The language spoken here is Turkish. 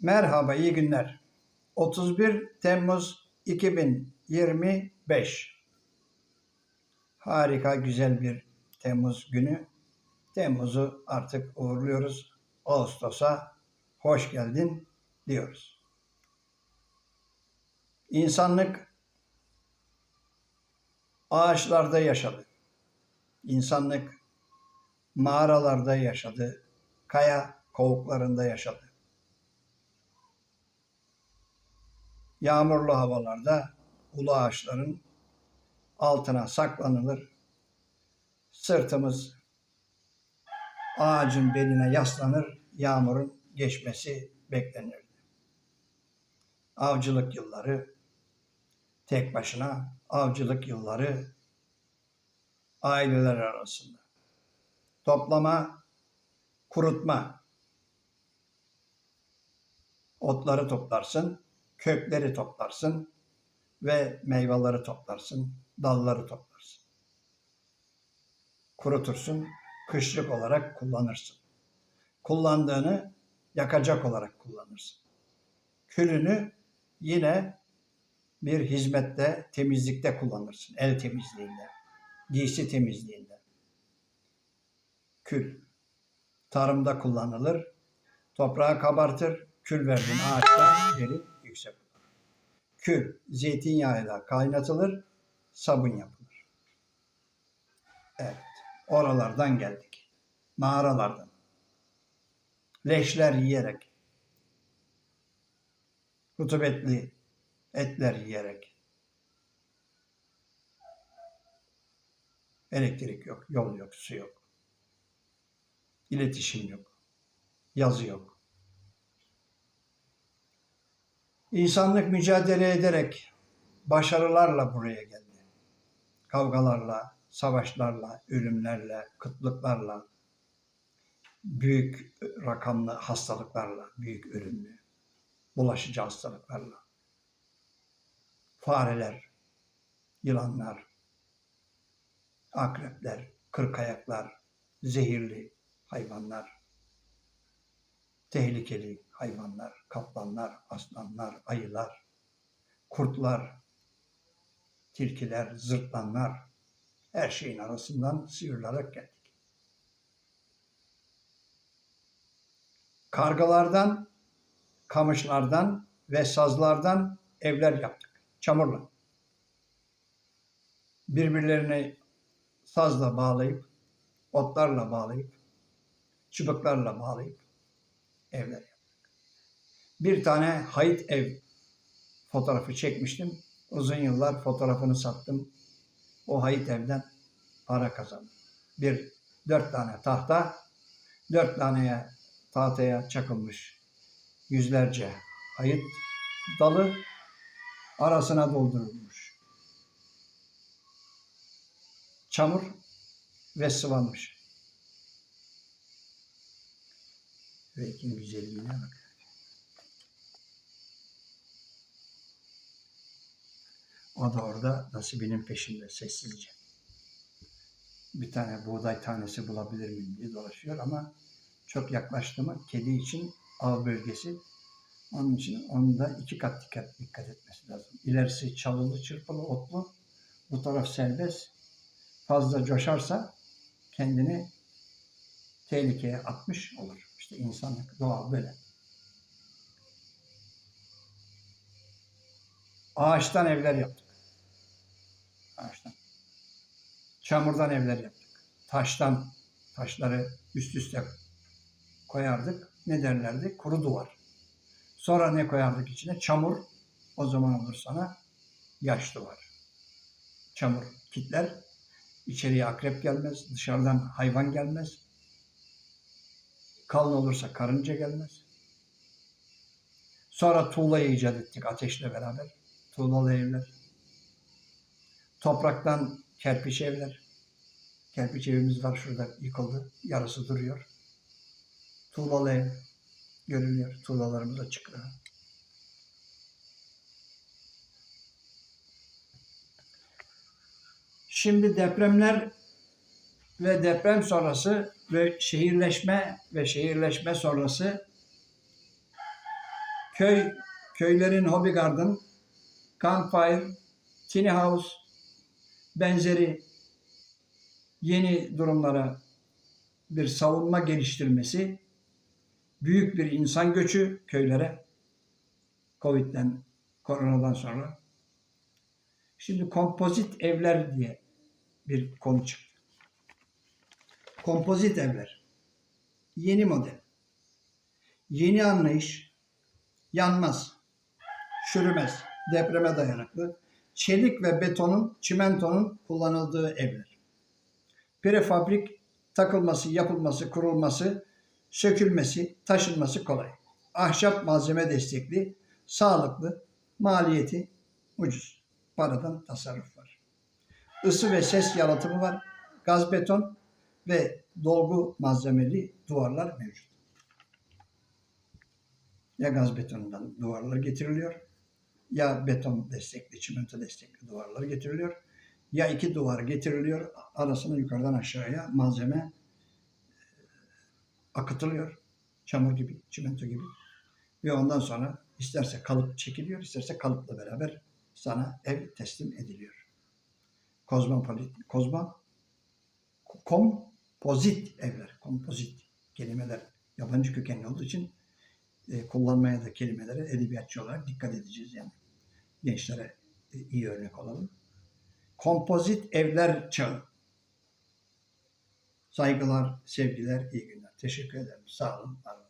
Merhaba, iyi günler. 31 Temmuz 2025. Harika, güzel bir Temmuz günü. Temmuz'u artık uğurluyoruz. Ağustos'a hoş geldin diyoruz. İnsanlık ağaçlarda yaşadı. İnsanlık mağaralarda yaşadı. Kaya kovuklarında yaşadı. Yağmurlu havalarda ulu ağaçların altına saklanılır. Sırtımız ağacın beline yaslanır, yağmurun geçmesi beklenirdi. Avcılık yılları, tek başına avcılık yılları aileler arasında. Toplama, kurutma. Otları toplarsın, kökleri toplarsın ve meyveleri toplarsın, dalları toplarsın. Kurutursun, kışlık olarak kullanırsın. Kullandığını yakacak olarak kullanırsın. Külünü yine bir hizmette, temizlikte kullanırsın. El temizliğinde, giysi temizliğinde. Kül. Tarımda kullanılır. Toprağı kabartır. Kül verdiğin ağaçta verip yüksek olur. Kül zeytinyağıyla kaynatılır, sabun yapılır. Evet, oralardan geldik. Mağaralardan. Leşler yiyerek, rutubetli etler yiyerek. Elektrik yok, yol yok, su yok. İletişim yok, yazı yok. İnsanlık mücadele ederek başarılarla buraya geldi. Kavgalarla, savaşlarla, ölümlerle, kıtlıklarla, büyük rakamlı hastalıklarla, büyük ölümlü, bulaşıcı hastalıklarla. Fareler, yılanlar, akrepler, kırkayaklar, zehirli hayvanlar, tehlikeli hayvanlar, kaplanlar, aslanlar, ayılar, kurtlar, tilkiler, zırtlanlar, her şeyin arasından sıyrılarak geldik. Kargalardan, kamışlardan ve sazlardan evler yaptık. Çamurla. Birbirlerine sazla bağlayıp, otlarla bağlayıp, çubuklarla bağlayıp evler yaptık. Bir tane hayit ev fotoğrafı çekmiştim. Uzun yıllar fotoğrafını sattım. O hayit evden para kazandım. Bir dört tane tahta, dört taneye tahtaya çakılmış yüzlerce hayit dalı arasına doldurulmuş. Çamur ve sıvanmış. Rekin güzelliğine bak. O da orada nasibinin peşinde sessizce. Bir tane buğday tanesi bulabilir miyim diye dolaşıyor ama çok yaklaştı mı kedi için av bölgesi. Onun için onun da iki kat dikkat, dikkat etmesi lazım. İlerisi çalılı, çırpılı, otlu. Bu taraf serbest. Fazla coşarsa kendini tehlikeye atmış olur. İşte insanlık, doğa böyle. Ağaçtan evler yaptık. Ağaçtan. Çamurdan evler yaptık. Taştan, taşları üst üste koyardık. Ne derlerdi? Kuru duvar. Sonra ne koyardık içine? Çamur. O zaman olur sana yaş duvar. Çamur kitler. İçeriye akrep gelmez. Dışarıdan hayvan gelmez. Kalın olursa karınca gelmez. Sonra tuğlayı icat ettik ateşle beraber. Tuğlalı evler. Topraktan kerpiç evler. Kerpiç evimiz var şurada yıkıldı. Yarısı duruyor. Tuğlalı ev görünüyor. Tuğlalarımız açık. Şimdi depremler ve deprem sonrası ve şehirleşme ve şehirleşme sonrası köy köylerin hobi garden, campfire, tiny house benzeri yeni durumlara bir savunma geliştirmesi, büyük bir insan göçü köylere Covid'den, koronadan sonra. Şimdi kompozit evler diye bir konu çıktı. Kompozit evler. Yeni model. Yeni anlayış. Yanmaz. Çürümez. Depreme dayanıklı. Çelik ve betonun, çimentonun kullanıldığı evler. Prefabrik takılması, yapılması, kurulması, sökülmesi, taşınması kolay. Ahşap malzeme destekli, sağlıklı, maliyeti ucuz. Paradan tasarruf var. Isı ve ses yalıtımı var. Gaz beton ve dolgu malzemeli duvarlar mevcut. Ya gaz betonundan duvarlar getiriliyor, ya beton destekli, çimento destekli duvarlar getiriliyor, ya iki duvar getiriliyor, arasına yukarıdan aşağıya malzeme e, akıtılıyor. Çamur gibi, çimento gibi. Ve ondan sonra isterse kalıp çekiliyor, isterse kalıpla beraber sana ev teslim ediliyor. Kozmopolit, kozma, kompozit evler, kompozit kelimeler yabancı kökenli olduğu için e, kullanmaya da kelimelere edebiyatçı olarak dikkat edeceğiz yani. Gençlere e, iyi örnek olalım. Kompozit evler çağı. Saygılar, sevgiler, iyi günler. Teşekkür ederim. Sağ olun, var olun.